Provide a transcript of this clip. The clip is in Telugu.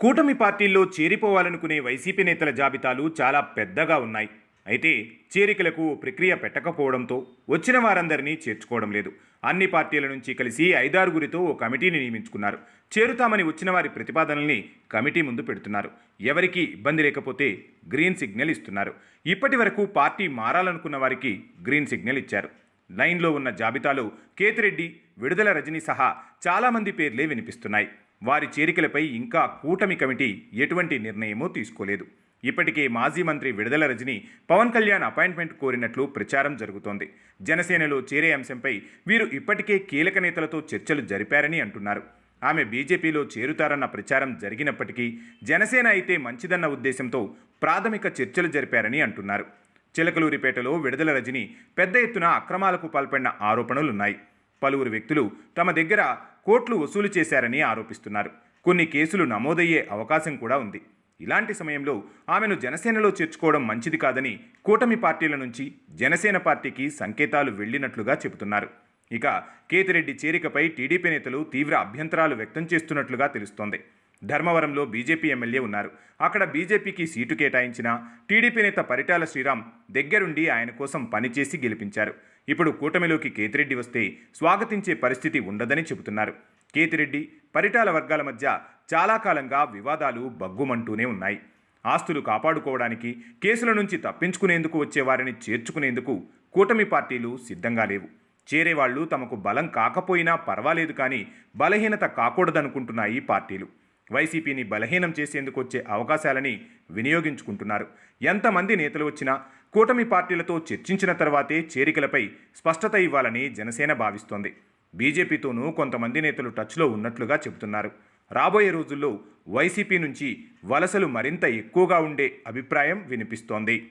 కూటమి పార్టీల్లో చేరిపోవాలనుకునే వైసీపీ నేతల జాబితాలు చాలా పెద్దగా ఉన్నాయి. అయితే చేరికలకు ప్రక్రియ పెట్టకపోవడంతో వచ్చిన వారందరినీ చేర్చుకోవడం లేదు. అన్ని పార్టీల నుంచి కలిసి ఐదారుగురితో ఓ కమిటీని నియమించుకున్నారు. చేరుతామని వచ్చిన వారి ప్రతిపాదనల్ని కమిటీ ముందు పెడుతున్నారు. ఎవరికీ ఇబ్బంది లేకపోతే గ్రీన్ సిగ్నల్ ఇస్తున్నారు. ఇప్పటి వరకు పార్టీ మారాలనుకున్న వారికి గ్రీన్ సిగ్నల్ ఇచ్చారు. లైన్లో ఉన్న జాబితాలో కేతిరెడ్డి విడుదల రజనీ సహా చాలామంది పేర్లే వినిపిస్తున్నాయి. వారి చేరికలపై ఇంకా కూటమి కమిటీ ఎటువంటి నిర్ణయమూ తీసుకోలేదు. ఇప్పటికే మాజీ మంత్రి విడుదల రజని పవన్ కళ్యాణ్ అపాయింట్మెంట్ కోరినట్లు ప్రచారం జరుగుతోంది. జనసేనలో చేరే అంశంపై వీరు ఇప్పటికే కీలక నేతలతో చర్చలు జరిపారని అంటున్నారు. ఆమె బీజేపీలో చేరుతారన్న ప్రచారం జరిగినప్పటికీ జనసేన అయితే మంచిదన్న ఉద్దేశంతో ప్రాథమిక చర్చలు జరిపారని అంటున్నారు. చిలకలూరిపేటలో విడుదల రజని పెద్ద ఎత్తున అక్రమాలకు పాల్పడిన ఆరోపణలున్నాయి. పలువురు వ్యక్తులు తమ దగ్గర కోట్లు వసూలు చేశారని ఆరోపిస్తున్నారు. కొన్ని కేసులు నమోదయ్యే అవకాశం కూడా ఉంది. ఇలాంటి సమయంలో ఆమెను జనసేనలో చేర్చుకోవడం మంచిది కాదని కూటమి పార్టీల నుంచి జనసేన పార్టీకి సంకేతాలు వెళ్ళినట్లుగా చెబుతున్నారు. ఇక కేతిరెడ్డి చేరికపై టీడీపీ నేతలు తీవ్ర అభ్యంతరాలు వ్యక్తం చేస్తున్నట్లుగా తెలుస్తోంది. ధర్మవరంలో బీజేపీ ఎమ్మెల్యే ఉన్నారు. అక్కడ బీజేపీకి సీటు కేటాయించిన టీడీపీ నేత పరిటాల శ్రీరామ్ దగ్గరుండి ఆయన కోసం పనిచేసి గెలిపించారు. ఇప్పుడు కూటమిలోకి కేతిరెడ్డి వస్తే స్వాగతించే పరిస్థితి ఉండదని చెబుతున్నారు. కేతిరెడ్డి పరిటాల వర్గాల మధ్య చాలా కాలంగా వివాదాలు బగ్గుమంటూనే ఉన్నాయి. ఆస్తులు కాపాడుకోవడానికి కేసుల నుంచి తప్పించుకునేందుకు వచ్చే వారిని చేర్చుకునేందుకు కూటమి పార్టీలు సిద్ధంగా లేవు. చేరేవాళ్ళు తమకు బలం కాకపోయినా పర్వాలేదు కానీ బలహీనత కాకూడదనుకుంటున్నాయి పార్టీలు. వైసీపీని బలహీనం చేసేందుకు వచ్చే అవకాశాలని వినియోగించుకుంటున్నారు. ఎంతమంది నేతలు వచ్చినా కూటమి పార్టీలతో చర్చించిన తర్వాతే చేరికలపై స్పష్టత ఇవ్వాలని జనసేన భావిస్తోంది. బీజేపీతోనూ కొంతమంది నేతలు టచ్లో ఉన్నట్లుగా చెబుతున్నారు. రాబోయే రోజుల్లో వైసీపీ నుంచి వలసలు మరింత ఎక్కువగా ఉండే అభిప్రాయం వినిపిస్తోంది.